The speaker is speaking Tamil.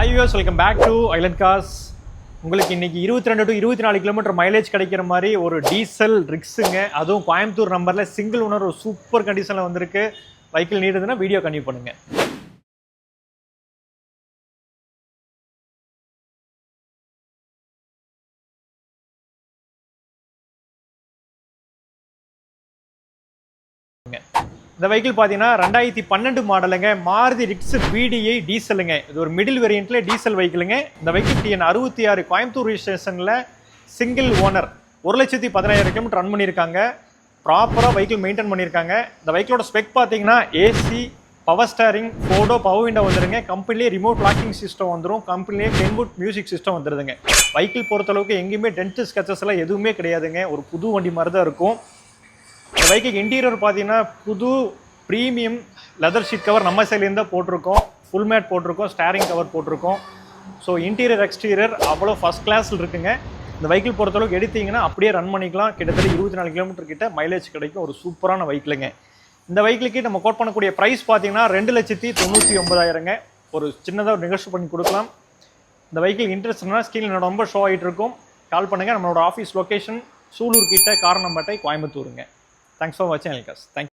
Hi use welcome back to island cars உங்களுக்கு இன்றைக்கி இருபத்தி ரெண்டு டு இருபத்தி நாலு கிலோமீட்டர் மைலேஜ் கிடைக்கிற மாதிரி ஒரு டீசல் ரிக்ஸுங்க அதுவும் கோயம்புத்தூர் நம்பரில் சிங்கிள் ஓனர் ஒரு சூப்பர் கண்டிஷனில் வந்திருக்கு. பைக்கில் நீடுதுன்னா வீடியோ கன்டினியூ பண்ணுங்க. இந்த வெஹிக்கிள் பார்த்தீங்கன்னா ரெண்டாயிரத்தி பன்னெண்டு மாடலுங்க மாருதி ரிக்ஸ் பிடிஐ டீசலுங்க இது ஒரு மிடில் வேரியண்ட்ல டீசல் வெஹிக்கிளுங்க இந்த வெஹிக்கிள் டிஎன் அறுபத்தி ஆறு கோயம்புத்தூர் ஸ்டேஷனில் சிங்கிள் ஓனர் ஒரு லட்சத்தி பதினாயிரம் கிலோமீட்டர் ரன் பண்ணியிருக்காங்க. ப்ராப்பராக வெஹிக்கிள் மெயின்டைன் பண்ணியிருக்காங்க. இந்த வெஹிக்கிளோட ஸ்பெக் பார்த்தீங்கன்னா AC power steering photo power window வந்துருங்க. கம்பெனிலே ரிமோட் லாக்கிங் சிஸ்டம் வந்துடும் கம்பெனிலே டென்வுட் மியூசிக் சிஸ்டம் வந்துடுதுங்க வெஹிக்கிள் பொறுத்தளவுக்கு எங்கேயுமே டென்ட் ஸ்கச்சஸ் எல்லாம் எதுவுமே கிடையாதுங்க. ஒரு புது வண்டி மாதிரி தான் இருக்கும். பைக்குக்கு இன்டீரியர் பார்த்தீங்கன்னா புது ப்ரீமியம் லெதர் ஷீட் கவர் நம்ம சைட்லேருந்து தான் போட்டிருக்கோம். ஃபுல் மேட் போட்டிருக்கோம் ஸ்டேரிங் கவர் போட்டிருக்கோம். ஸோ இன்டீரியர் எக்ஸ்டீரியர் அவ்வளோ ஃபஸ்ட் கிளாஸில் இருக்குங்க. இந்த வெஹிக்கிள் பொறுத்தளவுக்கு எடுத்தீங்கன்னா அப்படியே ரன் பண்ணிக்கலாம். கிட்டத்தட்ட இருபத்தி நாலு கிலோமீட்டர் கிட்ட மைலேஜ் கிடைக்கும். ஒரு சூப்பரான வெஹிக்கிளுங்க இந்த வெஹிக்கிளுக்கு நம்ம கோட் பண்ணக்கூடிய ப்ரைஸ் பார்த்தீங்கன்னா ரெண்டு லட்சத்தி தொண்ணூற்றி ஒன்பதாயிரங்க. ஒரு சின்னதாக ஒரு நிகழ்ச்சி பண்ணி கொடுக்கலாம். இந்த வெஹிக்கிள் இன்ட்ரெஸ்ட்னா ஸ்கீல் என்னோட ரொம்ப ஷோ ஆகிட்டு இருக்கும். கால் பண்ணுங்கள் நம்மளோட ஆஃபீஸ் லொக்கேஷன் சூலூர் கிட்ட Karanampettai கோயம்புத்தூருங்க. Thanks for watching Elcast. Thank.